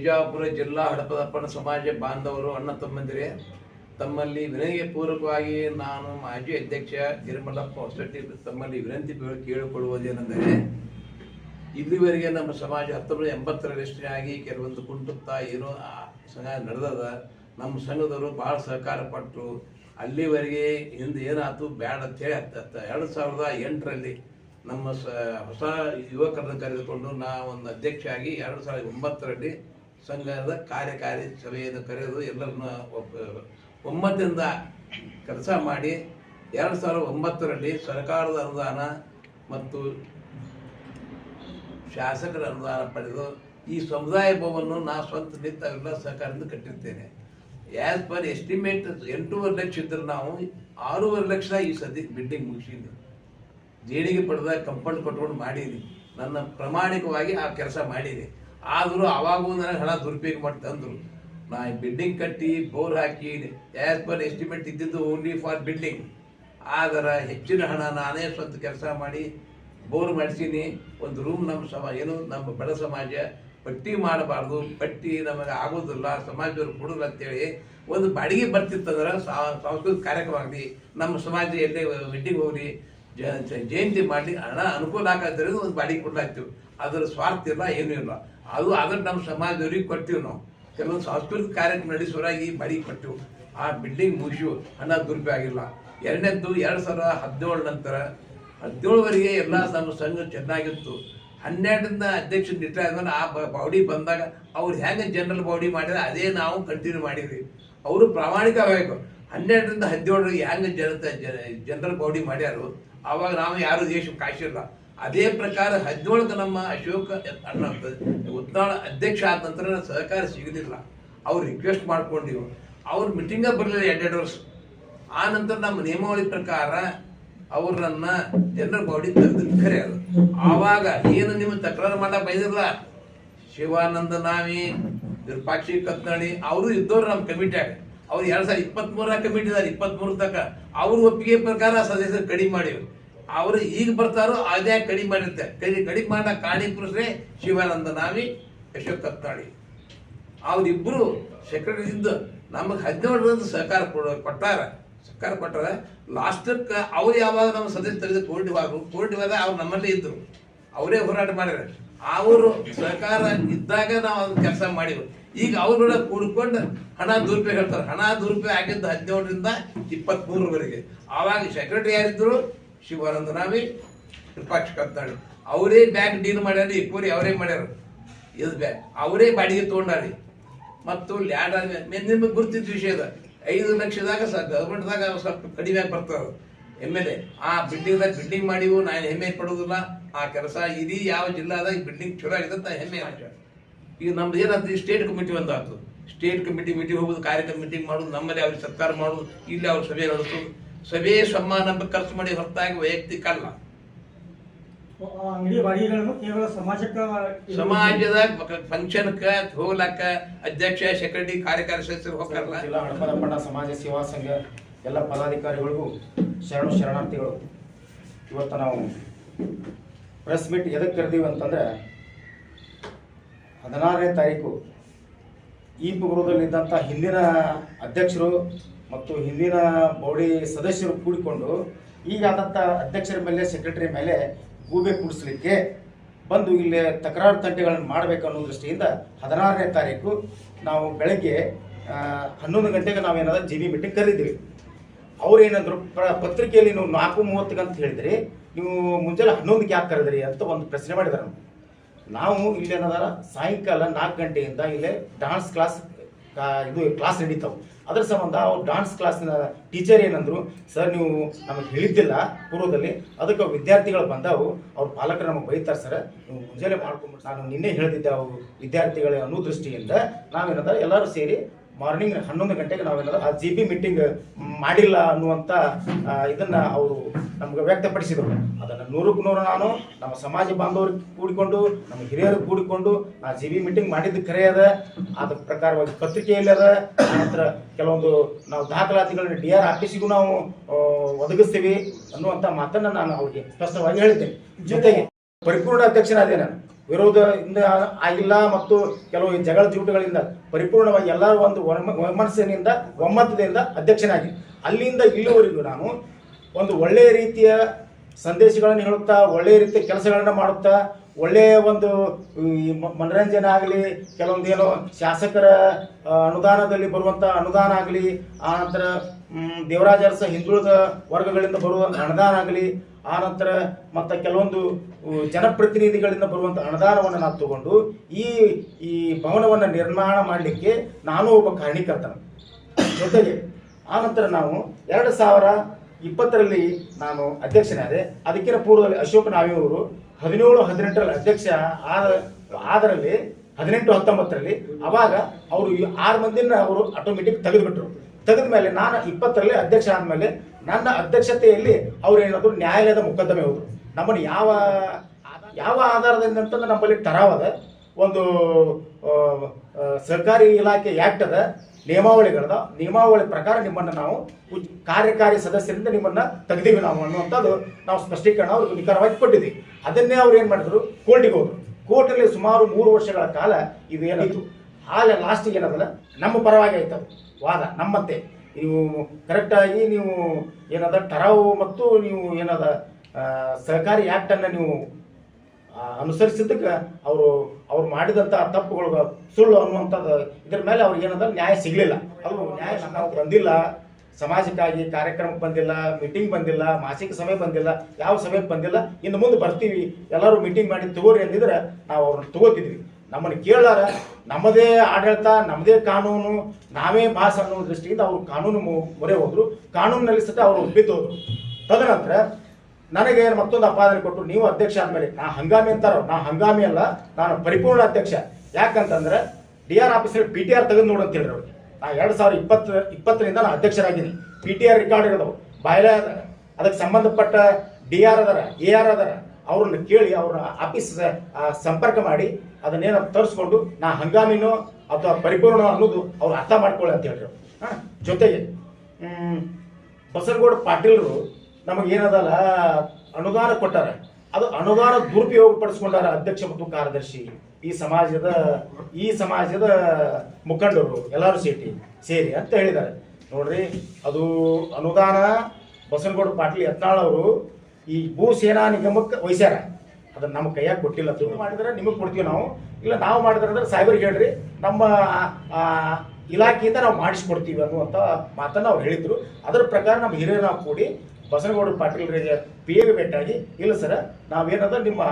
ಬಿಜಾಪುರ ಜಿಲ್ಲಾ ಹಡಪದಪ್ಪನ ಸಮಾಜ ಬಾಂಧವರು, ಅಣ್ಣ ತಮ್ಮಂದಿರೇ, ತಮ್ಮಲ್ಲಿ ವಿನಯಪೂರ್ವಕವಾಗಿ ನಾನು ಮಾಜಿ ಅಧ್ಯಕ್ಷ ಗಿರಿಮಲ್ಲಪ್ಪ ಹೊಸಟ್ಟಿ ತಮ್ಮಲ್ಲಿ ವಿನಂತಿ ಕೇಳಿಕೊಳ್ಳುವುದೇನೆಂದರೆ ಇಲ್ಲಿವರೆಗೆ ನಮ್ಮ ಸಮಾಜ ಹತ್ತೊಂಬತ್ತು ಎಂಬತ್ತರಷ್ಟಾಗಿ ಕೆಲವೊಂದು ಕುಂಟುತ್ತ ಏನೋ ಸಂಘ ನಡೆದದ. ನಮ್ಮ ಸಂಘದವರು ಭಾಳ ಸಹಕಾರ ಪಟ್ಟರು ಅಲ್ಲಿವರೆಗೆ ಹಿಂದೆ ಏನಾಯ್ತು ಬ್ಯಾಡ ಅಂತೇಳಿ ಎರಡು ಸಾವಿರದ ಎಂಟರಲ್ಲಿ ನಮ್ಮ ಸ ಹೊಸ ಯುವಕರನ್ನು ಕರೆದುಕೊಂಡು ನಾ ಒಂದು ಅಧ್ಯಕ್ಷ ಆಗಿ ಎರಡು ಸಾವಿರದ ಒಂಬತ್ತರಲ್ಲಿ ಸಂಘದ ಕಾರ್ಯಕಾರಿ ಸಭೆಯನ್ನು ಕರೆದು ಎಲ್ಲರನ್ನ ಒಮ್ಮತದಿಂದ ಕೆಲಸ ಮಾಡಿ ಎರಡು ಸಾವಿರದ ಒಂಬತ್ತರಲ್ಲಿ ಸರ್ಕಾರದ ಅನುದಾನ ಮತ್ತು ಶಾಸಕರ ಅನುದಾನ ಪಡೆದು ಈ ಸಮುದಾಯ ಭವನವನ್ನು ನಾ ಸ್ವಂತ ನಿಂತ ಎಲ್ಲ ಸಹಕಾರದಿಂದ ಕಟ್ಟಿರ್ತೇನೆ. ಆ್ಯಸ್ ಪರ್ ಎಸ್ಟಿಮೇಟ್ ಎಂಟೂವರೆ ಲಕ್ಷ ಇದ್ರೆ ನಾವು ಆರೂವರೆ ಲಕ್ಷ ಈ ಸದ್ಯ ಬಿಲ್ಡಿಂಗ್ ಮುಗಿಸಿದ್ವಿ ದೇಣಿಗೆ ಪಡೆದ ಕಂಪೌಂಡ್ ಕಟ್ಕೊಂಡು ಮಾಡೀನಿ ನನ್ನ ಪ್ರಾಮಾಣಿಕವಾಗಿ ಆ ಕೆಲಸ ಮಾಡೀನಿ ಆದರೂ ಅವಾಗೂ ನನಗೆ ಹಣ ದುರುಪಯೋಗ ಮಾಡಿ ತಂದರು ನಾ ಬಿಲ್ಡಿಂಗ್ ಕಟ್ಟಿ ಬೋರ್ ಹಾಕಿ ಆ್ಯಸ್ ಪರ್ ಎಸ್ಟಿಮೇಟ್ ಇದ್ದಿದ್ದು ಓನ್ಲಿ ಫಾರ್ ಬಿಲ್ಡಿಂಗ್ ಆದರೆ ಹೆಚ್ಚಿನ ಹಣ ನಾನೇ ಸ್ವಂತ ಕೆಲಸ ಮಾಡಿ ಬೋರ್ ಮಾಡಿಸೀನಿ. ಒಂದು ರೂಮ್ ನಮ್ಮ ಸಮ ಏನು ನಮ್ಮ ಬಡ ಸಮಾಜ ಪಟ್ಟಿ ಮಾಡಬಾರ್ದು. ಪಟ್ಟಿ ನಮಗೆ ಆಗೋದಿಲ್ಲ. ಸಮಾಜದವ್ರು ಕೊಡೋಲ್ಲ ಅಂತೇಳಿ ಒಂದು ಬಾಡಿಗೆ ಬರ್ತಿತ್ತಂದ್ರೆ ಸಾಂಸ್ಕೃತಿಕ ಕಾರ್ಯಕ್ರಮ ಆಗಲಿ, ನಮ್ಮ ಸಮಾಜ ಎಲ್ಲೇ ವೆಡ್ಡಿಂಗ್ ಜ- ಜಯಂತಿ ಮಾಡಲಿ ಹಣ ಅನುಕೂಲ ಆಗತ್ತಿರೋದು ಒಂದು ಬಾಡಿಗೆ ಕೊಡ್ಲಾಗ್ತೀವಿ ಅದರ ಸ್ವಾರ್ಥ ಇಲ್ಲ, ಏನೂ ಇಲ್ಲ. ಅದು ಅದನ್ನು ನಮ್ಮ ಸಮಾಜದವ್ರಿಗೆ ಕೊಡ್ತೀವಿ ನಾವು. ಕೆಲವೊಂದು ಸಾಂಸ್ಕೃತಿಕ ಕಾರ್ಯಕ್ರಮ ನಡೆಸೋರಾಗಿ ಬಾಡಿಗೆ ಕೊಟ್ಟಿವು. ಆ ಬಿಲ್ಡಿಂಗ್ ಮುಗಿಸು ಹಣ ದುರುಪಯೋಗಿಲ್ಲ ಎರಡನೇದ್ದು ಎರಡು ಸಾವಿರದ ಹದಿನೇಳು ನಂತರ ಹದಿನೇಳುವರೆಗೆ ಎಲ್ಲ ನಮ್ಮ ಸಂಘ ಚೆನ್ನಾಗಿತ್ತು. ಹನ್ನೆರಡರಿಂದ ಅಧ್ಯಕ್ಷ ನಿಟ್ಟ ಆದ್ಮೇಲೆ ಆ ಬಾಡಿ ಬಂದಾಗ ಅವ್ರು ಹೆಂಗೆ ಜನರಲ್ ಬಾಡಿ ಮಾಡಿದ್ರೆ ಅದೇ ನಾವು ಕಂಟಿನ್ಯೂ ಮಾಡಿದ್ವಿ. ಅವರು ಪ್ರಾಮಾಣಿಕವಾಗಬೇಕು ಹನ್ನೆರಡರಿಂದ ಹದಿನೇಳರಿಗೆ ಹೆಂಗೆ ಜನತೆ ಜನರಲ್ ಬಾಡಿ ಮಾಡ್ಯಾರು ಆವಾಗ ನಾವು ಯಾರು ದೇಶ ಕಾಯಿಸಿಲ್ಲ. ಅದೇ ಪ್ರಕಾರ ಹದಿನೇಳಕ್ಕೆ ನಮ್ಮ ಅಶೋಕ ಅಣ್ಣ ಉತ್ನಾಳ ಅಧ್ಯಕ್ಷ ಆದ ನಂತರ ಸಹಕಾರ ಸಿಗಲಿಲ್ಲ. ಅವ್ರು ರಿಕ್ವೆಸ್ಟ್ ಮಾಡ್ಕೊಂಡಿವು ಅವ್ರ ಮೀಟಿಂಗ ಬರಲಿಲ್ಲ ಎರಡೆರಡು ವರ್ಷ. ಆ ನಂತರ ನಮ್ಮ ನಿಯಮಾವಳಿ ಪ್ರಕಾರ ಅವ್ರನ್ನ ಜನರ ಬಾಡಿ ತೆಗೆದು ಖರೆ ಅದು. ಆವಾಗ ಏನು ನಿಮ್ಮ ತಕರಾರು ಮಾಡಕ್ ಬೈದಿರಲ್ಲ? ಶಿವಾನಂದ ನಾವಿ, ವಿರೂಪಾಕ್ಷಿ ಕತ್ನಾಳಿ, ಅವರು ಇದ್ದವ್ರು ನಮ್ಮ ಕಮಿಟಿಯಾಗ ಅವ್ರು ಎರಡ್ ಸಾವಿರದ ಇಪ್ಪತ್ತ್ ಮೂರ ಕಮಿಟಿ ಇದಾರೆ ಇಪ್ಪತ್ತ್ ಮೂರ ತನಕ. ಅವ್ರ ಒಪ್ಪಿಗೆ ಪ್ರಕಾರ ಸದಸ್ಯರು ಕಡಿಮೆ ಮಾಡಿವೆ ಅವರು ಈಗ ಬರ್ತಾರೋ ಅದೇ ಕಡಿಮೆ ಮಾಡಿರ್ತಾರೆ ಕಡಿ, ಕಡಿಮೆ ಮಾಡ ಕಾಣಿ ಪುರುಷರೇ ಶಿವಾನಂದ ನಾವಿ ಅಶೋಕ್ ಕತ್ತಾಳಿ ಅವರಿಬ್ಬರು ಸೆಕ್ರೆಟರಿ ಇದ್ದು ನಮಗೆ ಹದಿನೇಳರಿಂದ ಸಹಕಾರ ಕೊಟ್ಟಾರ. ಸಹಕಾರ ಕೊಟ್ಟಾರ. ಲಾಸ್ಟಕ್ಕೆ ಅವ್ರು ಯಾವಾಗ ನಮ್ಮ ಸದಸ್ಯ ತೆರೆದು ಕೋರ್ಟಿವಾಗ ಕೋರ್ಟಿವಾಗ ಅವ್ರು ನಮ್ಮಲ್ಲೇ ಇದ್ರು. ಅವರೇ ಹೋರಾಟ ಮಾಡ್ಯಾರ ಅವರು ಸಹಕಾರ ಇದ್ದಾಗ ನಾವು ಅದನ್ನ ಕೆಲಸ ಮಾಡಿವು ಈಗ ಅವ್ರ ಕೂಡ್ಕೊಂಡು ಹಣ ದುರುಪಯೋಗ ಹೇಳ್ತಾರೆ. ಹಣ ದುರುಪಯೋಗ ಆಗಿದ್ದು ಹದಿನೇಳರಿಂದ ಇಪ್ಪತ್ಮೂರವರೆಗೆ ಆವಾಗ ಸೆಕ್ರೆಟರಿ ಯಾರಿದ್ರು? ಶಿವಾನಂದ ನಾವಿ ವಿಪಕ್ಷ ಕತ್ತಾಳಿ ಅವರೇ ಬ್ಯಾಂಕ್ ಡೀಲ್ ಮಾಡ್ಯಾರ ಇಪ್ಪರಿ ಅವರೇ ಮಾಡ್ಯಾರ. ಇದು ಬ್ಯಾಂಕ್ ಅವರೇ ಬಾಡಿಗೆ ತೊಗೊಂಡಾರಿ ಮತ್ತು ಲ್ಯಾಂಡ್ ನಿಮಗೆ ಗುರ್ತಿದ್ದ ಅದ ಐದು ಲಕ್ಷದಾಗ ಸ ಗೌರ್ಮೆಂಟ್ದಾಗ ಸ್ವಲ್ಪ ಕಡಿಮೆ ಆಗಿ ಬರ್ತದೆ ಎಂ ಎಲ್ ಎ, ಆ ಬಿಲ್ಡಿಂಗ್ದಾಗ ಬಿಲ್ಡಿಂಗ್ ಮಾಡಿವು ನಾನು ಹೆಮ್ಮೆ ಪಡೋದಿಲ್ಲ ಆ ಕೆಲಸ ಇಡೀ ಯಾವ ಜಿಲ್ಲಾದಾಗ ಬಿಲ್ಡಿಂಗ್ ಚಲೋ ಆಗಿದೆ ಅಂತ ಹೆಮ್ಮೆ ಆಚೆ ಈಗ ನಮ್ದು ಏನಾಯ್ತು ಸ್ಟೇಟ್ ಕಮಿಟಿ ಒಂದು ಆಯ್ತು ಸ್ಟೇಟ್ ಕಮಿಟಿ ಮೀಟಿಂಗ್ ಹೋಗೋದು ಕಾರ್ಯಕ್ರಮ ಮೀಟಿಂಗ್ ಮಾಡೋದು ನಮ್ಮಲ್ಲಿ ಅವ್ರಿಗೆ ಸರ್ಕಾರ ಮಾಡೋದು ಇಲ್ಲಿ ಅವ್ರ ಸಭೆ ನಡೆಸೋದು. ಸಭೆ ಸಮ್ಮಾನ ಖರ್ಚು ಮಾಡಿ ಹೊರತಾಗಿ ವೈಯಕ್ತಿಕ ಅಲ್ಲ. ಸಮಾಜದ ಫಂಕ್ಷನ್ಕ ಹೋಗ್ಲಾಕ ಅಧ್ಯಕ್ಷ ಸೆಕ್ರೆಟರಿ ಕಾರ್ಯಕಾರಿ ಸದಸ್ಯರು ಹೋಗ್ತಾರಲ್ಲ. ಜಿಲ್ಲಾ ಹಡಪದಪ್ಪಣ್ಣ ಸಮಾಜ ಸೇವಾ ಸಂಘ ಎಲ್ಲ ಪದಾಧಿಕಾರಿಗಳಿಗೂ ಶರಣು ಶರಣಾರ್ಥಿಗಳು. ಇವತ್ತು ನಾವು ಪ್ರೆಸ್ ಮೀಟ್ ಎದಕ್ಕೆ ಕರೆದೀವಿ ಅಂತಂದ್ರೆ ಹದಿನಾರನೇ ತಾರೀಕು ಈ ಪುಗುರದಲ್ಲಿದ್ದಂಥ ಹಿಂದಿನ ಅಧ್ಯಕ್ಷರು ಮತ್ತು ಹಿಂದಿನ ಬೌಡಿ ಸದಸ್ಯರು ಕೂಡಿಕೊಂಡು ಈಗಾದಂಥ ಅಧ್ಯಕ್ಷರ ಮೇಲೆ ಸೆಕ್ರೆಟರಿ ಮೇಲೆ ಗೂಬೆ ಕೂಡಿಸ್ಲಿಕ್ಕೆ ಬಂದು ಇಲ್ಲಿ ತಕರಾರು ತಂಟೆಗಳನ್ನು ಮಾಡಬೇಕು ಅನ್ನೋ ದೃಷ್ಟಿಯಿಂದ ಹದಿನಾರನೇ ತಾರೀಕು ನಾವು ಬೆಳಗ್ಗೆ ಹನ್ನೊಂದು ಗಂಟೆಗೆ ನಾವೇನಾದ್ರೂ ಜಿ ಬಿ ಮೀಟಿಂಗ್ ಕರೆದಿದ್ದೀವಿ ಅವ್ರು ಏನಂದ್ರು ಪ್ರ- ಪತ್ರಿಕೆಯಲ್ಲಿ ನೀವು ನಾಲ್ಕು ಮೂವತ್ತಿಗೆ ಅಂತ ಹೇಳಿದ್ರಿ, ನೀವು ಮುಂಜಾನೆ ಹನ್ನೊಂದಕ್ಕೆ ಯಾಕೆ ಕರೆದ್ರಿ ಅಂತ ಒಂದು ಪ್ರಶ್ನೆ ಮಾಡಿದಾರೆ. ನಾವು ಇಲ್ಲಿ ಏನದ ಸಾಯಂಕಾಲ ನಾಲ್ಕು ಗಂಟೆಯಿಂದ ಇಲ್ಲೇ ಡಾನ್ಸ್ ಕ್ಲಾಸ್ ಇದು ಕ್ಲಾಸ್ ನಡೀತಾವೆ. ಅದ್ರ ಸಂಬಂಧ ಅವ್ರು ಡಾನ್ಸ್ ಕ್ಲಾಸ್ನ ಟೀಚರ್ ಏನಂದ್ರು ಸರ್ ನೀವು ನಮಗೆ ಹೇಳಿದ್ದಿಲ್ಲ ಪೂರ್ವದಲ್ಲಿ, ಅದಕ್ಕೆ ವಿದ್ಯಾರ್ಥಿಗಳು ಬಂದವು, ಅವ್ರ ಪಾಲಕರು ನಮಗೆ ಬೈತಾರೆ ಸರ್ ನೀವು ಮುಂಜಾನೆ ಮಾಡ್ಕೊಂಡ್ಬಿಟ್ಟು, ನಾನು ನಿನ್ನೆ ಹೇಳಿದ್ದೆ ಅವು ವಿದ್ಯಾರ್ಥಿಗಳ ಅನ್ನೋ ದೃಷ್ಟಿಯಿಂದ ನಾವೇನದ ಎಲ್ಲರೂ ಸೇರಿ ಮಾರ್ನಿಂಗ್ ಹನ್ನೊಂದು ಗಂಟೆಗೆ ನಾವೇನದ ಆ ಜಿ ಬಿ ಮೀಟಿಂಗ್ ಮಾಡಿಲ್ಲ ಅನ್ನುವಂಥ ಇದನ್ನ ಅವರು ನಮ್ಗೆ ವ್ಯಕ್ತಪಡಿಸಿದರು. ಅದನ್ನು ನೂರಕ್ಕೆ ನೂರು ನಾನು, ನಮ್ಮ ಸಮಾಜ ಬಾಂಧವರು ಕೂಡಿಕೊಂಡು, ನಮ್ಮ ಹಿರಿಯರು ಕೂಡಿಕೊಂಡು ಆ ಜಿ ಬಿ ಮೀಟಿಂಗ್ ಮಾಡಿದ್ದು ಖರೆ ಅದ. ಅದ್ರ ಪ್ರಕಾರವಾಗಿ ಪತ್ರಿಕೆಯಲ್ಲಿ ಅದ. ನಂತರ ಕೆಲವೊಂದು ನಾವು ದಾಖಲಾತಿಗಳನ್ನ ಡಿ ಆರ್ ಆಫೀಸಿಗೂ ನಾವು ಒದಗಿಸ್ತೀವಿ ಅನ್ನುವಂಥ ಮಾತನ್ನ ನಾನು ಅವ್ರಿಗೆ ಸ್ಪಷ್ಟವಾಗಿ ಹೇಳಿದ್ದೇನೆ. ಜೊತೆಗೆ ಪರಿಪೂರ್ಣ ಅಧ್ಯಕ್ಷನಾದೆ ನಾನು. ವಿರೋಧದಿಂದ ಆಗಿಲ್ಲ ಮತ್ತು ಕೆಲವು ಜಗಳ ಜೂಟುಗಳಿಂದ ಪರಿಪೂರ್ಣವಾಗಿ ಎಲ್ಲರೂ ಒಂದು ಒಮ್ಮ- ಒಮ್ಮನಸ್ಸಿನಿಂದ ಒಮ್ಮತದಿಂದ ಅಧ್ಯಕ್ಷನಾಗಿ. ಅಲ್ಲಿಂದ ಇಲ್ಲಿವರೆಗೂ ನಾನು ಒಂದು ಒಳ್ಳೆಯ ರೀತಿಯ ಸಂದೇಶಗಳನ್ನು ಹೇಳುತ್ತಾ, ಒಳ್ಳೆಯ ರೀತಿಯ ಕೆಲಸಗಳನ್ನು ಮಾಡುತ್ತಾ, ಒಳ್ಳೆಯ ಒಂದು ಮನರಂಜನೆ ಆಗಲಿ, ಕೆಲವೊಂದೇನೋ ಶಾಸಕರ ಅನುದಾನದಲ್ಲಿ ಬರುವಂಥ ಅನುದಾನ ಆಗಲಿ ಆನಂತರ ನಂತರ ದೇವರಾಜ ಅರಸ ಹಿಂದುಳಿದ ವರ್ಗಗಳಿಂದ ಬರುವ ಅನುದಾನ ಆಗಲಿ ಆನಂತರ ಮತ್ತು ಕೆಲವೊಂದು ಜನಪ್ರತಿನಿಧಿಗಳಿಂದ ಬರುವಂಥ ಅನುದಾನವನ್ನು ನಾನು ತಗೊಂಡು ಈ ಈ ಭವನವನ್ನು ನಿರ್ಮಾಣ ಮಾಡಲಿಕ್ಕೆ ನಾನು ಒಬ್ಬ ಕಾರಣೀಕರ್ತನ ಜೊತೆಗೆ ಆ ನಂತರ ನಾವು ಎರಡು ಸಾವಿರ ಇಪ್ಪತ್ತರಲ್ಲಿ ನಾನು ಅಧ್ಯಕ್ಷನಾದೆ. ಅದಕ್ಕಿಂತ ಪೂರ್ವದಲ್ಲಿ ಅಶೋಕ್ ನಾವಿಯವರು ಹದಿನೇಳು, ಹದಿನೆಂಟರಲ್ಲಿ ಅಧ್ಯಕ್ಷ ಆದ ಆದರಲ್ಲಿ ಹದಿನೆಂಟು, ಹತ್ತೊಂಬತ್ತರಲ್ಲಿ ಅವಾಗ ಅವರು ಆರು ಮಂದಿನ ಅವರು ಆಟೋಮೆಟಿಕ್ ತೆಗೆದುಬಿಟ್ರು. ತೆಗೆದ ಮೇಲೆ ನಾನು ಇಪ್ಪತ್ತರಲ್ಲಿ ಅಧ್ಯಕ್ಷ ಆದಮೇಲೆ ನನ್ನ ಅಧ್ಯಕ್ಷತೆಯಲ್ಲಿ ಅವ್ರು ಏನಾದ್ರು ನ್ಯಾಯಾಲಯದ ಮೊಕದ್ದಮೆ ಹೌದು. ನಮ್ಮನ್ನು ಯಾವ ಯಾವ ಆಧಾರದಿಂದ ಅಂತಂದ್ರೆ ನಮ್ಮಲ್ಲಿ ತರಾವದ ಒಂದು ಸರ್ಕಾರಿ ಇಲಾಖೆ ಆ್ಯಕ್ಟ್ ಅದ, ನಿಯಮಾವಳಿಗಳದ. ನಿಯಮಾವಳಿ ಪ್ರಕಾರ ನಿಮ್ಮನ್ನು ನಾವು ಕಾರ್ಯಕಾರಿ ಸದಸ್ಯರಿಂದ ನಿಮ್ಮನ್ನು ತೆಗೆದೀವಿ ನಾವು ಅನ್ನುವಂಥದ್ದು ನಾವು ಸ್ಪಷ್ಟೀಕರಣ ಅವ್ರಿಗೆ ನಿಖರವಾಗಿ ಕೊಟ್ಟಿದ್ದೀವಿ. ಅದನ್ನೇ ಅವ್ರು ಏನು ಮಾಡಿದ್ರು? ಕೋರ್ಟಿಗೆ ಹೋದ್ರು. ಕೋರ್ಟಲ್ಲಿ ಸುಮಾರು ಮೂರು ವರ್ಷಗಳ ಕಾಲ ಇದು ಏನಾಯಿತು ಆಗ ಲಾಸ್ಟಿಗೆ ಏನದಲ್ಲ? ನಮ್ಮ ಪರವಾಗಿ ಆಯ್ತು ವಾದ, ನಮ್ಮಂತೆ. ನೀವು ಕರೆಕ್ಟಾಗಿ ನೀವು ಏನದ ಟರಾವು ಮತ್ತು ನೀವು ಏನದ ಸಹಕಾರಿ ಆ್ಯಕ್ಟನ್ನು ನೀವು ಅನುಸರಿಸಿದ್ದಕ್ಕೆ ಅವರು, ಅವ್ರು ಮಾಡಿದಂಥ ತಪ್ಪುಗಳು ಸುಳ್ಳು ಅನ್ನುವಂಥದ್ದು ಇದ್ರ ಮೇಲೆ ಅವ್ರಿಗೆ ಏನದ ನ್ಯಾಯ ಸಿಗಲಿಲ್ಲ. ಅದು ನ್ಯಾಯ ನಾವು ಬಂದಿಲ್ಲ. ಸಮಾಜಕ್ಕಾಗಿ ಕಾರ್ಯಕ್ರಮಕ್ಕೆ ಬಂದಿಲ್ಲ ಮೀಟಿಂಗ್ ಬಂದಿಲ್ಲ, ಮಾಸಿಕ ಸಭೆ ಬಂದಿಲ್ಲ, ಯಾವ ಸಭೆಗೆ ಬಂದಿಲ್ಲ. ಇನ್ನು ಮುಂದೆ ಬರ್ತೀವಿ. ಎಲ್ಲರೂ ಮೀಟಿಂಗ್ ಮಾಡಿ ತಗೋರಿ ಅಂದಿದ್ರೆ ನಾವು ಅವ್ರನ್ನ ತಗೋತಿದ್ವಿ. ನಮ್ಮನ್ನು ಕೇಳಾರ ನಮ್ಮದೇ ಆಡಳಿತ, ನಮ್ಮದೇ ಕಾನೂನು, ನಾವೇ ಬಾಸ್ ಅನ್ನೋ ದೃಷ್ಟಿಯಿಂದ ಅವರು ಕಾನೂನು ಮೊರೆ ಹೋದ್ರು. ಕಾನೂನಿನಲ್ಲಿ ಸತ ಅವರು ಒಬ್ಬಿದ್ದು ತದನಂತರ ನನಗೆ ಮತ್ತೊಂದು ಅಪಾದನೆ ಕೊಟ್ಟರು ನೀವು ಅಧ್ಯಕ್ಷ ಆದಮೇಲೆ, ನಾ ಹಂಗಾಮಿ ಅಂತಾರ, ನಾ ಹಂಗಾಮಿ ಅಲ್ಲ, ನಾನು ಪರಿಪೂರ್ಣ ಅಧ್ಯಕ್ಷ. ಯಾಕಂತಂದ್ರೆ D R officer P T R ತೆಗೆದು ನೋಡು ಅಂತ ಹೇಳಿದ್ರು ನಾ ಎರಡು ಸಾವಿರದ ಇಪ್ಪತ್ತು, ಇಪ್ಪತ್ತರಿಂದ ನಾನು ಅಧ್ಯಕ್ಷರಾಗಿದ್ದೀನಿ. ಪಿ ಟಿ ಆರ್ ರೆಕಾರ್ಡ್ ಇರೋದು. ಬಾಯ್ಲೆ ಅದ ಅದಕ್ಕೆ ಸಂಬಂಧಪಟ್ಟ ಡಿ ಆರ್ ಅದರ ಎ ಆರ್ ಅದರ. ಅವ್ರನ್ನ ಕೇಳಿ ಅವ್ರ ಆಫೀಸ್ ಸಂಪರ್ಕ ಮಾಡಿ ಅದನ್ನೇನ ತರಿಸ್ಕೊಂಡು ನಾ ಹಂಗಾಮಿನೋ ಅಥವಾ ಪರಿಪೂರ್ಣ ಅನ್ನೋದು ಅವ್ರು ಅರ್ಥ ಮಾಡ್ಕೊಳ್ಳಿ ಅಂತ ಹೇಳಿದ್ರು ಹಾಂ, ಜೊತೆಗೆ ಬಸನಗೌಡ ಪಾಟೀಲ್ರು ನಮಗೇನದಲ್ಲ ಅನುದಾನ ಕೊಟ್ಟಾರ. ಅದು ಅನುದಾನ ದುರುಪಯೋಗ ಪಡಿಸ್ಕೊಂಡಾರ ಅಧ್ಯಕ್ಷ ಮತ್ತು ಕಾರ್ಯದರ್ಶಿ ಈ ಸಮಾಜದ ಈ ಸಮಾಜದ ಮುಖಂಡರು ಎಲ್ಲರೂ ಸೇರಿ ಸೇರಿ ಅಂತ ಹೇಳಿದ್ದಾರೆ. ನೋಡ್ರಿ, ಅದು ಅನುದಾನ, ಬಸನಗೌಡ ಪಾಟೀಲ್ ಯತ್ನಾಳ್ ಅವರು ಈ ಭೂ ಸೇನಾ ನಿಗಮಕ್ಕೆ ವಹಿಸ್ಯಾರ. ಅದನ್ನ ನಮ್ಮ ಕೈಯಾಗ ಕೊಟ್ಟಿಲ್ಲ. ದುಡ್ಡು ಮಾಡಿದ್ರೆ ನಿಮಗೆ ಕೊಡ್ತೀವಿ ನಾವು. ಇಲ್ಲ ನಾವು ಮಾಡಿದ್ರೆ ಅಂದ್ರೆ ಸೈಬರ್ ಹೇಳ್ರಿ. ನಮ್ಮ ಇಲಾಖೆಯಿಂದ ನಾವು ಮಾಡಿಸ್ಕೊಡ್ತೀವಿ ಅನ್ನುವಂಥ ಮಾತನ್ನು ಅವ್ರು ಹೇಳಿದ್ರು. ಅದರ ಪ್ರಕಾರ ನಮ್ಮ ಹಿರಿಯರು ನಾವು ಕೂಡಿ ಬಸನಗೌಡ ಪಾಟೀಲ್ರಿಗೆ ಪಿ ಭೇಟಾಗಿ ಇಲ್ಲ ಸರ್, ನಾವೇನದ ನಿಮ್ಮ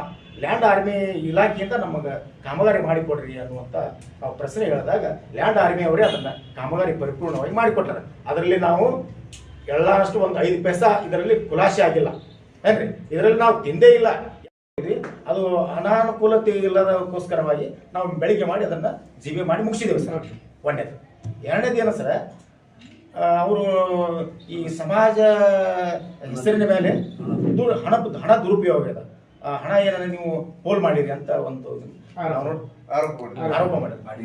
ಲ್ಯಾಂಡ್ ಆರ್ಮಿ ಇಲಾಖೆಯಿಂದ ನಮಗೆ ಕಾಮಗಾರಿ ಮಾಡಿಕೊಡ್ರಿ ಅನ್ನುವಂಥ ನಾವು ಪ್ರಶ್ನೆ ಹೇಳಿದಾಗ, ಲ್ಯಾಂಡ್ ಆರ್ಮಿ ಅವರೇ ಅದನ್ನು ಕಾಮಗಾರಿ ಪರಿಪೂರ್ಣವಾಗಿ ಮಾಡಿಕೊಟ್ಟಾರೆ. ಅದರಲ್ಲಿ ನಾವು ಎಲ್ಲಷ್ಟು ಒಂದು ಐದು ಪೈಸಾ ಇದರಲ್ಲಿ ಖುಲಾಸೆ ಆಗಿಲ್ಲ. ಏನ್ರಿ? ಇದರಲ್ಲಿ ನಾವು ತಿಂದೇ ಇಲ್ಲ. ಅದು ಅನಾನುಕೂಲತೆ ಇಲ್ಲದಕ್ಕೋಸ್ಕರವಾಗಿ ನಾವು ಬೆಳಿಗ್ಗೆ ಮಾಡಿ ಅದನ್ನ ಜೀವಿ ಮಾಡಿ ಮುಗಿಸಿದ್ದೇವೆ ಸರ್. ಒಂದನೇದು ಎರಡನೇದು ಏನು ಸರ್? ಅವರು ಈ ಸಮಾಜ ಹೆಸರಿನ ಮೇಲೆ ದೂರ ಹಣ ಹಣ ದುರುಪಯೋಗ ಇದೆ. ಆ ಹಣ ಏನಾರ ನೀವು ಪೋಲ್ ಮಾಡಿರಿ ಅಂತ ಒಂದು ಆರೋಪ. ಮಾಡಿದ್ರು. ಮಾಡಿ.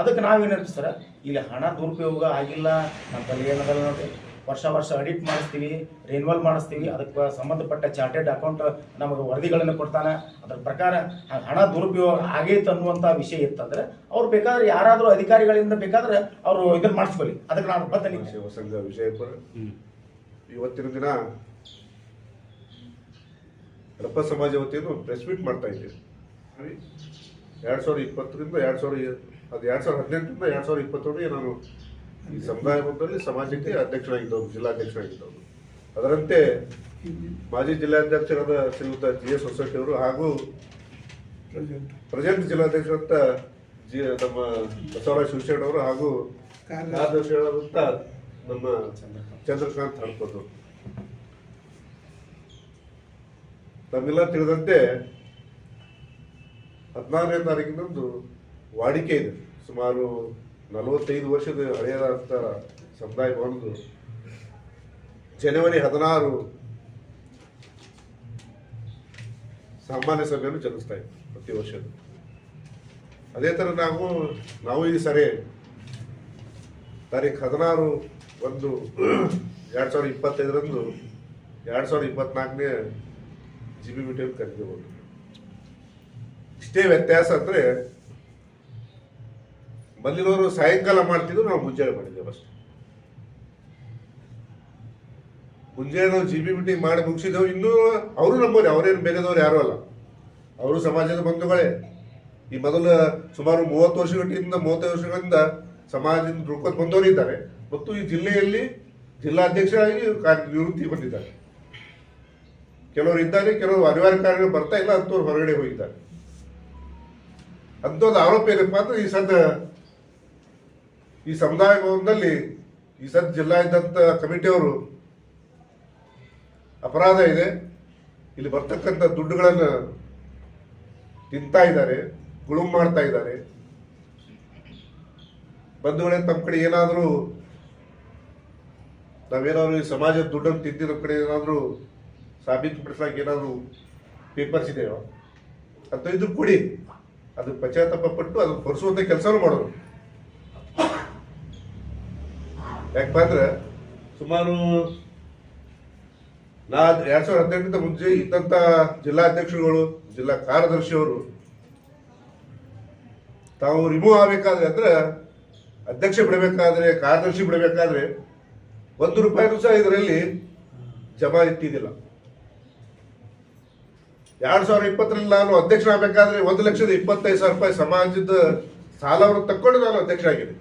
ಅದಕ್ಕೆ ನಾವೇನಂತ ಸರ್? ಇಲ್ಲಿ ಹಣ ದುರುಪಯೋಗ ಆಗಿಲ್ಲ. ನಮ್ಮಲ್ಲಿ ಏನದಲ್ಲ ನೋಡ್ರಿ. ವರ್ಷ ವರ್ಷ ಅಡಿಟ್ ಮಾಡಿಸ್ತೀವಿ ರಿನ್ವಲ್ ಮಾಡಿಸ್ತೀವಿ. ಅದಕ್ಕೆ ಸಂಬಂಧಪಟ್ಟ ಚಾರ್ಟೆಡ್ ಅಕೌಂಟ್ ನಮಗೆ ವರದಿಗಳನ್ನು ಕೊಡ್ತಾನೆ. ಅದ್ರ ಪ್ರಕಾರ ಹಣ ದುರುಪಯೋಗ ಆಗೈತೆ ಅನ್ನುವಂಥ ವಿಷಯ ಇತ್ತಂದ್ರೆ ಅವ್ರು ಬೇಕಾದ್ರೆ ಯಾರಾದರೂ ಅಧಿಕಾರಿಗಳಿಂದ ಬೇಕಾದ್ರೆ ಅವರು ಇದನ್ನ ಮಾಡಿಸ್ಕೊಳ್ಳಿ. ಅದಕ್ಕೆ ನಾನು ಬರ್ತೇನೆ ಇವತ್ತಿನ ದಿನ ರಪ್ಪ ಸಮಾಜ ವತಿಯನ್ನು ಪ್ರೆಸ್ ಮೀಟ್ ಮಾಡ್ತಾ ಇದ್ದೀವಿ ಎರಡು ಸಾವಿರದ ಇಪ್ಪತ್ತರಿಂದ ಎರಡು ಸಾವಿರದ ಅದು ಎರಡು ಸಾವಿರದ ಹದಿನೆಂಟರಿಂದ ಎರಡು ಸಾವಿರದ ಇಪ್ಪತ್ತೊಳಗೆ ನಾನು ಈ ಸಮುದಾಯ ಭವನದಲ್ಲಿ ಸಮಾಜಕ್ಕೆ ಅಧ್ಯಕ್ಷರಾಗಿದ್ದವರು ಜಿಲ್ಲಾಧ್ಯಕ್ಷರಾಗಿದ್ದವರು. ಅದರಂತೆ ಮಾಜಿ ಜಿಲ್ಲಾಧ್ಯಕ್ಷರಾದ ಶ್ರೀಯುತ ಜಿ ಎಸ್ ಸೊಸೈಟಿ ಅವರು ಹಾಗೂ ಪ್ರೆಸೆಂಟ್ ಜಿಲ್ಲಾಧ್ಯಕ್ಷರಂತ ಜಿ ನಮ್ಮ ಬಸವರಾಜ ಶಿವಶೇಣ ಅವರು ಹಾಗೂ ಕಾರ್ಯಾಧ್ಯಕ್ಷರಾದಂಥ ನಮ್ಮ ಚಂದ್ರಕಾಂತ್ ಹಡ್ಕೋದು ತಮ್ಮೆಲ್ಲ ತಿಳಿದಂತೆ ಹದಿನಾರನೇ ತಾರೀಕಿನಂದು ವಾಡಿಕೆ ಇದೆ. ಸುಮಾರು ನಲವತ್ತೈದು ವರ್ಷದ ಹಳೆಯದಾದಂಥ ಸಮುದಾಯ ಭವನದ್ದು ಜನವರಿ ಹದಿನಾರು ಸಾಮಾನ್ಯ ಸಭೆಯನ್ನು ಜರುಗಿಸ್ತಾ ಇತ್ತು ಪ್ರತಿ ವರ್ಷದ ಅದೇ ಥರ ನಾವು ನಾವು ಈ ಸರಿ ತಾರೀಖು ಹದಿನಾರು ಒಂದು ಎರಡು ಸಾವಿರದ ಇಪ್ಪತ್ತೈದರಂದು ಎರಡು ಸಾವಿರದ ಇಪ್ಪತ್ನಾಲ್ಕನೇ ಜಿ ಬಿ ಮೀಟಿಂಗ್ ಕರೆದಿರ್ಬೋದು ಇಷ್ಟೇ ವ್ಯತ್ಯಾಸ ಅಂದ್ರೆ ಮೊದಲಿನವರು ಸಾಯಂಕಾಲ ಮಾಡ್ತಿದ್ರು, ನಾವು ಮುಂಜಾನೆ ಮಾಡಿದ್ದೇವೆ ಅಷ್ಟೇ. ಮುಂಜಾನೆ ನಾವು ಜಿ ಬಿ ಮೀಟಿಂಗ್ ಮಾಡಿ ಮುಗಿಸಿದೆವು. ಇನ್ನೂ ಅವರು ನಂಬೋರಿ ಅವರೇನು ಬೇಗದವ್ರು ಯಾರು ಅಲ್ಲ. ಅವರು ಸಮಾಜದ ಬಂಧುಗಳೇ. ಈ ಮೊದಲು ಸುಮಾರು ಮೂವತ್ತು ವರ್ಷಗಳಿಂದ, ಮೂವತ್ತೈದು ವರ್ಷಗಳಿಂದ ಸಮಾಜದಿಂದ ದುಡ್ಕೊಂಡು ಬಂದವರು ಇದ್ದಾರೆ. ಮತ್ತು ಈ ಜಿಲ್ಲೆಯಲ್ಲಿ ಜಿಲ್ಲಾಧ್ಯಕ್ಷರಾಗಿ ನಿವೃತ್ತಿ ಬಂದಿದ್ದಾರೆ. ಕೆಲವರು ಇದ್ದಾರೆ, ಕೆಲವರು ಅನಿವಾರ್ಯ ಕಾರ್ಯಗಳು ಬರ್ತಾ ಇಲ್ಲ ಅಂತವ್ರು ಹೊರಗಡೆ ಹೋಗಿದ್ದಾರೆ. ಅಂಥದ್ದು ಆರೋಪ ಏನಪ್ಪ ಅಂದ್ರೆ ಈ ಸದ್ದ ಈ ಸಮುದಾಯ ಭವನದಲ್ಲಿ ಈ ಸದ್ ಜಿಲ್ಲಾಡಳಿತ ಕಮಿಟಿಯವರು ಅಪರಾಧ ಇದೆ. ಇಲ್ಲಿ ಬರ್ತಕ್ಕಂಥ ದುಡ್ಡುಗಳನ್ನು ತಿಂತಾ ಇದ್ದಾರೆ ಗುಳುಮ್ ಮಾಡ್ತಾ ಇದ್ದಾರೆ. ಬಂಧುಗಳೇ, ತಮ್ಮ ಕಡೆ ಏನಾದರೂ ನಾವೇನಾದ್ರು ಈ ಸಮಾಜದ ದುಡ್ಡನ್ನು ತಿಂತಿರೋ ಕಡೆ ಏನಾದರೂ ಸಾಬೀತುಪಡಿಸಕ್ಕೆ ಏನಾದರೂ ಪೇಪರ್ಸ್ ಇದೆಯೋ ಅಂತ ಇದ್ರು ಕೊಡಿ. ಅದು ಪಶ್ಚಾತ್ತಾಪ ಪಟ್ಟು ಅದನ್ನು ಹೊರಿಸುವಂಥ ಕೆಲಸನೂ ಮಾಡೋದು ಯಾಕಪ್ಪ ಅಂದ್ರೆ ಸುಮಾರು ನಾ ಎರಡ್ ಸಾವಿರದ ಹದಿನೆಂಟರಿಂದ ಮುಂಚೆ ಇದ್ದಂತ ಜಿಲ್ಲಾಧ್ಯಕ್ಷರುಗಳು ಜಿಲ್ಲಾ ಕಾರ್ಯದರ್ಶಿಯವರು ತಾವು ರಿಮೂವ್ ಆಗಬೇಕಾದ್ರೆ ಅಂದ್ರೆ ಅಧ್ಯಕ್ಷ ಬಿಡಬೇಕಾದ್ರೆ, ಕಾರ್ಯದರ್ಶಿ ಬಿಡಬೇಕಾದ್ರೆ ಒಂದು ರೂಪಾಯಿನೂ ಸಹ ಇದರಲ್ಲಿ ಜಮಾ ಇಟ್ಟಿದ್ದಿಲ್ಲ. ಎರಡ್ ಸಾವಿರದ ಇಪ್ಪತ್ತರಲ್ಲಿ ನಾನು ಅಧ್ಯಕ್ಷರಾಗಬೇಕಾದ್ರೆ ಒಂದು ಲಕ್ಷದ ಇಪ್ಪತ್ತೈದು ಸಾವಿರ ರೂಪಾಯಿ ಸಮಾಜದ ಸಾಲವನ್ನು ತಕ್ಕೊಂಡು ನಾನು ಅಧ್ಯಕ್ಷರಾಗಿದ್ದೆ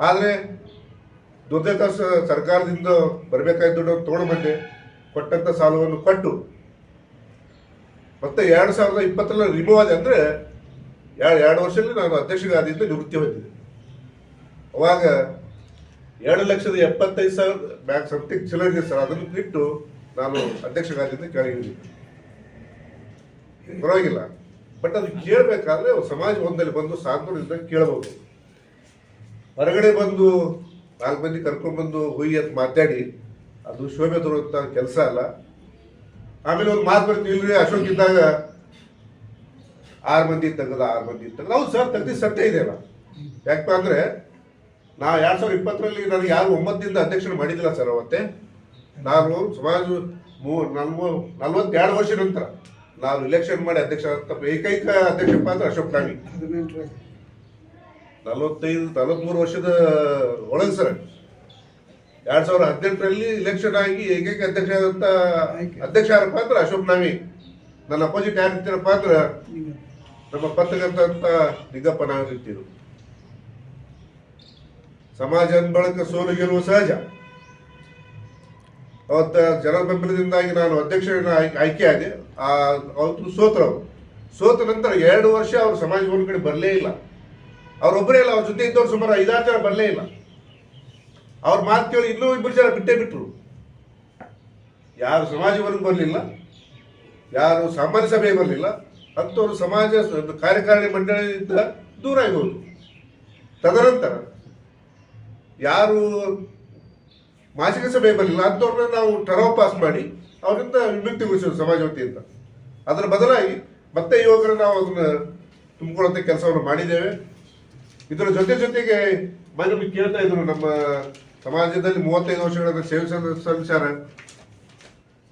ಆದ್ರೆ ದುರ್ದೈತ ಸರ್ಕಾರದಿಂದ ಬರಬೇಕಾದ ದುಡ್ಡು ತೊಗೊಂಡ್ಬಂದೆ ಬಂದೆ. ಕೊಟ್ಟಂತ ಸಾಲವನ್ನು ಕೊಟ್ಟು. ಮತ್ತೆ ಎರಡು ಸಾವಿರದ ಇಪ್ಪತ್ತರಲ್ಲಿ ರಿಮೂವ್ ಆದ ಅಂದರೆ ಎರಡು ಎರಡು ವರ್ಷದಲ್ಲಿ ನಾನು ಅಧ್ಯಕ್ಷಗಾದಿಂದ ನಿವೃತ್ತಿ ಹೊಂದಿದೆ. ಅವಾಗ ಎರಡು ಲಕ್ಷದ ಎಪ್ಪತ್ತೈದು ಸಾವಿರ ಬ್ಯಾಂಕ್ ಸಮಥಿಂಗ್ ಚಲಿದೆ ಸರ್, ಅದನ್ನು ಬಿಟ್ಟು ನಾನು ಅಧ್ಯಕ್ಷಗಾದಿಂದ ಕೆಳಗಿದ್ದೀನಿ ಪರವಾಗಿಲ್ಲ. ಬಟ್ ಅದು ಕೇಳಬೇಕಾದ್ರೆ ಸಮಾಜ ಒಂದಲ್ಲಿ ಬಂದು ಸಾಂತ್ವನದಿಂದ ಕೇಳಬಹುದು ಹೊರಗಡೆ ಬಂದು ನಾಲ್ಕು ಮಂದಿ ಕರ್ಕೊಂಡ್ಬಂದು ಹುಯಿ ಅಂತ ಮಾತಾಡಿ, ಅದು ಶೋಭೆ ತರುವಂತ ಕೆಲಸ ಅಲ್ಲ. ಆಮೇಲೆ ಒಂದು ಮಾತು ಬರ್ತೀವಿ ಇಲ್ರಿ, ಅಶೋಕ್ ಇದ್ದಾಗ, ಆರು ಮಂದಿ ತಗದ ಆರು ಮಂದಿ ತೆಗೆದ ಹೌದು ಸರ್, ತಗದಿ ಸತ್ಯ ಇದೆ ಅಲ್ಲ. ಯಾಕಪ್ಪ ಅಂದ್ರೆ, ನಾ ಎರಡ್ ಸಾವಿರದ ಇಪ್ಪತ್ತರಲ್ಲಿ ನನಗೆ ಯಾರು ಒಂಬತ್ತಿಂದ ಅಧ್ಯಕ್ಷರು ಮಾಡಿದಿಲ್ಲ ಸರ್ ಅವತ್ತೆ. ನಾನು ಸುಮಾರು ಮೂ, ನಲ್ವ, ನಲ್ವತ್ತೆರಡು ವರ್ಷ ನಂತರ, ನಾನು ಇಲೆಕ್ಷನ್ ಮಾಡಿ ಅಧ್ಯಕ್ಷ, ಏಕೈಕ ಅಧ್ಯಕ್ಷ ಅಂದ್ರೆ ಅಶೋಕ್ ನಾವಿ ನಲವತ್ತೈದು ನಲವತ್ಮೂರು ವರ್ಷದ ಒಳಗೆ ಸರ್. ಎರಡ್ ಸಾವಿರದ ಹದಿನೆಂಟರಲ್ಲಿ ಇಲೆಕ್ಷನ್ ಆಗಿ ಏಕೈಕ ಅಧ್ಯಕ್ಷ ಆದಂತ ಅಧ್ಯಕ್ಷ ಯಾರಪ್ಪ ಅಂದ್ರೆ ಅಶೋಕ್ ನಾವಿ ನನ್ನ ಅಪೋಸಿಟ್ ಯಾರು ಪಾತ್ರ? ಅಂದ್ರೆ ನಮ್ಮ ಪತ್ರಕರ್ತ ಅಂತ ಆಗಿತ್ತು ನಾವಿ ಇರ್ತೀರು ಸಮಾಜ ಬಳಕ ಸೋಲು ಗೆಲುವು ಸಹಜ. ಅವತ್ತ ಜನ ಬೆಂಬಲದಿಂದಾಗಿ ನಾನು ಅಧ್ಯಕ್ಷ ಆಯ್ಕೆ- ಆಯ್ಕೆ ಆದೆ. ಆ ಅವತ್ತು ಸೋತರವರು ಸೋತ ನಂತರ ಎರಡು ವರ್ಷ ಅವರು ಸಮಾಜ ಭವನ ಕಡೆ ಬರಲೇ ಇಲ್ಲ. ಅವ್ರೊಬ್ಬರೇ ಇಲ್ಲ, ಅವ್ರ ಜೊತೆ ಇದ್ದವ್ರು ಸುಮಾರು ಐದಾರು ಜನ ಬರಲೇ ಇಲ್ಲ. ಅವ್ರ ಮಾತು ಕೇಳಿ ಇನ್ನೂ ಇಬ್ಬರು ಜನ ಬಿಟ್ಟೇ ಬಿಟ್ಟರು ಯಾರು ಸಮಾಜ ಭವನಕ್ಕೆ ಬರಲಿಲ್ಲ, ಯಾರು ಸಾಮಾನ್ಯ ಸಭೆ ಬರಲಿಲ್ಲ, ಅಂಥವ್ರು ಸಮಾಜ ಕಾರ್ಯಕಾರಿಣಿ ಮಂಡಳಿಯಿಂದ ದೂರ ಆಗಿ ಹೋದ್ರು ತದನಂತರ ಯಾರು ಮಾಸಿಕ ಸಭೆ ಬರಲಿಲ್ಲ, ಅಂಥವ್ರನ್ನ ನಾವು ಟರೋ ಪಾಸ್ ಮಾಡಿ ಅವರಿಂದ ವಿಮುಕ್ತಿಗೊಳಿಸೋದು ಸಮಾಜ ವತಿಯಿಂದ. ಅದರ ಬದಲಾಗಿ ಮತ್ತೆ ಯುವಕರು ನಾವು ಅದನ್ನ ತುಂಬಿಕೊಳ್ಳುವಂತ ಕೆಲಸವನ್ನು ಮಾಡಿದ್ದೇವೆ. ಇದರ ಜೊತೆ ಜೊತೆಗೆ ಮನೆ ಕೇಳ್ತಾ ಇದ್ರು ನಮ್ಮ ಸಮಾಜದಲ್ಲಿ ಮೂವತ್ತೈದು ವರ್ಷಗಳ ಸೇವೆ ಸಲ್ಲಿಸ್ಯಾರ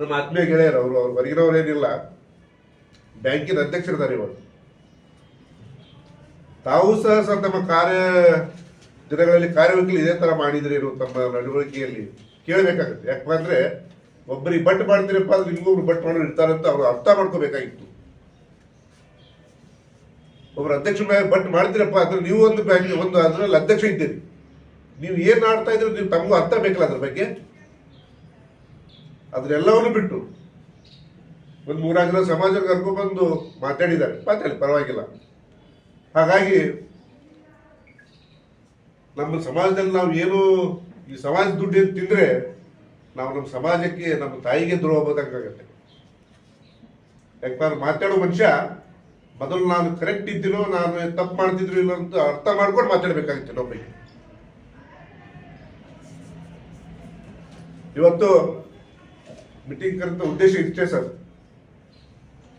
ನಮ್ಮ ಆತ್ಮೀಯ ಗೆಳೆಯರು, ಅವರು, ಅವ್ರು ಹೊರಗಿನವರೇನಿಲ್ಲ ಬ್ಯಾಂಕಿನ ಅಧ್ಯಕ್ಷರಿದ್ದಾರೆ ಇವರು. ತಾವು ಸಹ ಸರ್ ತಮ್ಮ ಕಾರ್ಯ ದಿನಗಳಲ್ಲಿ ಕಾರ್ಯವೈಖರಿ ಇದೇ ತರ ಮಾಡಿದ್ರೇನು ತಮ್ಮ ನಡವಳಿಕೆಯಲ್ಲಿ. ಕೇಳಬೇಕಾಗುತ್ತೆ. ಯಾಕಂದ್ರೆ ಒಬ್ಬರಿಗೆ ಬಟ್ ಮಾಡ್ತೀರಪ್ಪ ಅಂದ್ರೆ ನಿಮ್ಗೊಬ್ರು ಬಟ್ ಮಾಡೋರು ಇರ್ತಾರಂತ ಅವ್ರು ಅರ್ಥ ಮಾಡ್ಕೋಬೇಕಾಗಿತ್ತು. ಒಬ್ರು ಅಧ್ಯಕ್ಷ ಬಟ್ ಮಾಡ್ತೀರಪ್ಪ ಅಂದ್ರೆ ನೀವು ಒಂದು ಬ್ಯಾಂಕ್ ಒಂದು ಅದ್ರಲ್ಲಿ ಅಧ್ಯಕ್ಷ ಇದ್ದೀರಿ. ನೀವು ಏನ್ ಆಡ್ತಾ ಇದ್ರಿ ನೀವು ತಮಗೂ ಅರ್ಥ ಬೇಕಲ್ಲ ಅದ್ರ ಬಗ್ಗೆ. ಅದ್ರೆಲ್ಲವನ್ನು ಬಿಟ್ಟು ಒಂದು ಮೂರಾರು ಜನ ಸಮಾಜ ಕರ್ಕೊಂಡ್ಬಂದು ಮಾತಾಡಿದ್ದಾರೆ. ಮಾತಾಡಿ, ಪರವಾಗಿಲ್ಲ. ಹಾಗಾಗಿ ನಮ್ಮ ಸಮಾಜದಲ್ಲಿ ನಾವು ಏನು ಈ ಸಮಾಜ ದುಡ್ಡು ತಿಂದ್ರೆ ನಾವು ನಮ್ಮ ಸಮಾಜಕ್ಕೆ ನಮ್ಮ ತಾಯಿಗೆ ದ್ರೋಹ ಬೋದಂಗಾಗತ್ತೆ ಯಾಕಂದ್ರೆ ಮಾತಾಡೋ ಮನುಷ್ಯ ಮೊದಲು ನಾನು ಕರೆಕ್ಟ್ ಇದ್ದೀನೋ, ನಾನು ತಪ್ಪು ಮಾಡ್ತಿದ್ರು ಇಲ್ಲ ಅಂತ ಅರ್ಥ ಮಾಡ್ಕೊಂಡು ಮಾತಾಡ್ಬೇಕಾಗಿತ್ತು ಇನ್ನೊಬ್ಬರಿಗೆ ಇವತ್ತು ಮೀಟಿಂಗ್ ಕರೆದ ಉದ್ದೇಶ ಇಷ್ಟೇ ಸರ್.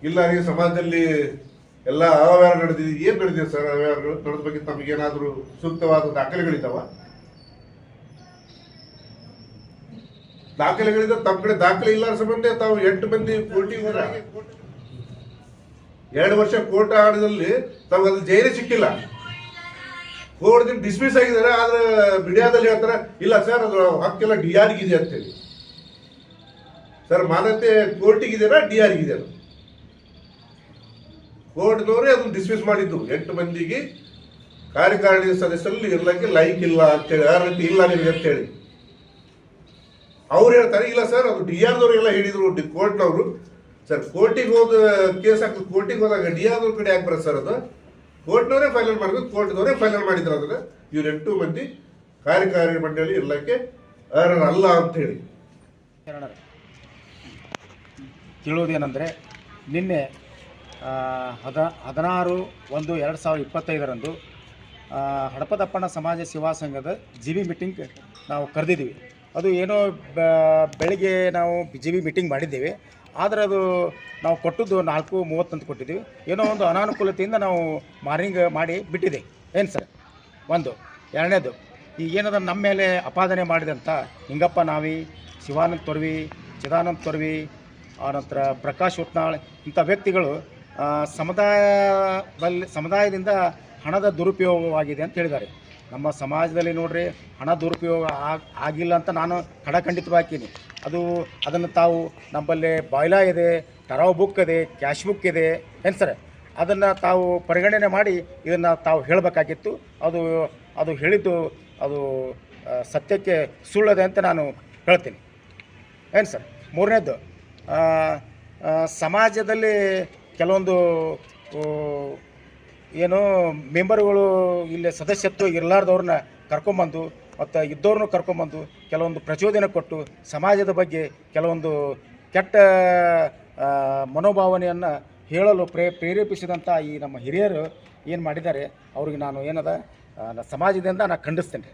ಇಲ್ಲ, ಈ ಸಮಾಜದಲ್ಲಿ ಎಲ್ಲ ಅವ್ಯವಹಾರ ನಡೆದಿದೆ. ಏನ್ ನಡೆದಿದೆ ಸರ್ ಅವ್ಯವಹಾರಗಳು? ನಡೆದ ಬಗ್ಗೆ ತಮಗೇನಾದ್ರೂ ಸೂಕ್ತವಾದ ದಾಖಲೆಗಳಿದ್ದಾವ ದಾಖಲೆಗಳಿಂದ ತಮ್ಮ ಕಡೆ ದಾಖಲೆ ಇಲ್ಲ ಸಂಬಂಧ ತಾವು ಎಂಟು ಮಂದಿ ಕೋಟಿ ಎರಡು ವರ್ಷ ಕೋರ್ಟ್ ಆಡದಲ್ಲಿ ತಮಗೆ ಜೈಲೇ ಸಿಕ್ಕಿಲ್ಲ. ಕೋರ್ಟ್ ಡಿಸ್ಮಿಸ್ ಆಗಿದ್ದಾರೆ, ಆದ್ರೆ ಮೀಡಿಯಾದಲ್ಲಿ ಹೇಳ್ತಾರೆ, ಇಲ್ಲ ಸರ್, ಅದು ಹಕ್ಕೆಲ್ಲ ಡಿ ಇದೆ ಅಂತೇಳಿ. ಸರ್, ಮಾನ್ಯತೆ ಕೋರ್ಟಿಗಿದೆಯಾ ಡಿ ಇದೆಯಾ ಕೋರ್ಟ್ನವರೇ ಅದನ್ನು ಡಿಸ್ಮಿಸ್ ಮಾಡಿದ್ದು. ಎಂಟು ಮಂದಿಗೆ ಕಾರ್ಯಕಾರಿಣಿ ಸದಸ್ಯರಲ್ಲಿ ಇರ್ಲಕ್ಕೆ ಲೈಕ್ ಇಲ್ಲ ಅಂತೇಳಿ ಅರ್ಹತೆ ಇಲ್ಲ ನಿಮಗೆ ಅಂತೇಳಿ. ಅವ್ರು ಹೇಳ್ತಾರೆ, ಇಲ್ಲ ಸರ್, ಅದು ಡಿ ಆರ್ದವ್ರೆಲ್ಲ ಹೇಳಿದ್ರು ಕೋರ್ಟ್ ಕೋರ್ಟ್ನವರು. ಸರ್, ಕೋರ್ಟಿಗೆ ಹೋದ ಕೇಸ್ ಹಾಕಿ ಕೋರ್ಟಿಗೆ ಹೋದಾಗ ಡಿ ಆರ್ ಕಡೆ ಯಾಕೆ ಬರುತ್ತೆ ಸರ್ ಅದು? ಕೋರ್ಟ್ನವರೇ ಫೈನಲ್ ಮಾಡಿದ್ರು ಕೋರ್ಟ್ನವರೇ ಫೈನಲ್ ಮಾಡಿದ್ರು ಅದನ್ನ. ಇವ್ರು ಎಂಟು ಮಂದಿ ಕಾರ್ಯಕಾರಿ ಮಂಡಳಿ ಇರಲಿಕ್ಕೆ ಅರ್ಹರಲ್ಲ ಅಂತ ಹೇಳಿ. ಶರಣರೇ ಕೇಳುವುದೇನೆಂದರೆ ನಿನ್ನೆ ಹದ, ಹದಿನಾರು ಒಂದು ಎರಡು ಸಾವಿರದ ಇಪ್ಪತ್ತೈದರಂದು ಹಡಪದಪ್ಪಣ್ಣ ಸಮಾಜ ಸೇವಾ ಸಂಘದ ಜಿ ಬಿ ಮೀಟಿಂಗ್ ನಾವು ಕರೆದಿದ್ದೀವಿ. ಅದು ಏನೋ ಬೆಳಿಗ್ಗೆ ನಾವು ಜಿ ಬಿ ಮೀಟಿಂಗ್ ಮಾಡಿದ್ದೇವೆ. ಆದರೆ ಅದು ನಾವು ಕೊಟ್ಟದ್ದು ನಾಲ್ಕು ಮೂವತ್ತಂತ ಕೊಟ್ಟಿದ್ದೀವಿ. ಏನೋ ಒಂದು ಅನಾನುಕೂಲತೆಯಿಂದ ನಾವು ಮಾರ್ನಿಂಗ್ ಮಾಡಿ ಬಿಟ್ಟಿದೆ. ಏನು ಸರ್? ಒಂದು. ಎರಡನೇದು, ಈಗ ಏನದ ನಮ್ಮ ಮೇಲೆ ಅಪಾದನೆ ಮಾಡಿದಂಥ ಹಿಂಗಪ್ಪ ನಾವಿ, ಶಿವಾನಂದ್ ತೊರ್ವಿ, ಚಿದಾನಂದ್ ತೊರ್ವಿ ಆನಂತರ ಪ್ರಕಾಶ್ ಉತ್ನಾಳ್ ಇಂಥ ವ್ಯಕ್ತಿಗಳು ಸಮುದಾಯದಲ್ಲಿ, ಸಮುದಾಯದಿಂದ ಹಣದ ದುರುಪಯೋಗವಾಗಿದೆ ಅಂತ ಹೇಳಿದ್ದಾರೆ. ನಮ್ಮ ಸಮಾಜದಲ್ಲಿ ನೋಡ್ರಿ ಹಣ ದುರುಪಯೋಗ ಆಗ್- ಆಗಿಲ್ಲ ಅಂತ ನಾನು ಖಡಖಂಡಿತವಾಗ್ತೀನಿ ಅದು ಅದನ್ನು ತಾವು ನಮ್ಮಲ್ಲಿ ಬಾಯ್ಲಾ ಇದೆ ಟರಾವ್ ಬುಕ್ ಇದೆ ಕ್ಯಾಶ್ ಬುಕ್ ಇದೆ, ಏನು ಸರ್? ಅದನ್ನು ತಾವು ಪರಿಗಣನೆ ಮಾಡಿ ಇದನ್ನು ತಾವು ಹೇಳಬೇಕಾಗಿತ್ತು. ಅದು ಅದು ಹೇಳಿದ್ದು ಅದು ಸತ್ಯಕ್ಕೆ ಸುಳ್ಳದೆ ಅಂತ ನಾನು ಹೇಳ್ತೀನಿ. ಏನು ಸರ್? ಮೂರನೇದು ಸಮಾಜದಲ್ಲಿ ಕೆಲವೊಂದು ಏನು ಮೆಂಬರ್ಗಳು ಇಲ್ಲಿ ಸದಸ್ಯತ್ವ ಇರಲಾರ್ದವ್ರನ್ನ ಕರ್ಕೊಂಬಂದು, ಮತ್ತು ಇದ್ದವ್ರನ್ನೂ ಕರ್ಕೊಂಬಂದು ಕೆಲವೊಂದು ಪ್ರಚೋದನೆ ಕೊಟ್ಟು ಸಮಾಜದ ಬಗ್ಗೆ ಕೆಲವೊಂದು ಕೆಟ್ಟ ಮನೋಭಾವನೆಯನ್ನು ಹೇಳಲು ಪ್ರೇ ಪ್ರೇರೇಪಿಸಿದಂಥ ಈ ನಮ್ಮ ಹಿರಿಯರು ಏನು ಮಾಡಿದ್ದಾರೆ, ಅವ್ರಿಗೆ ನಾನು ಏನದ ಸಮಾಜದಿಂದ ನಾನು ಖಂಡಿಸ್ತೇನೆ.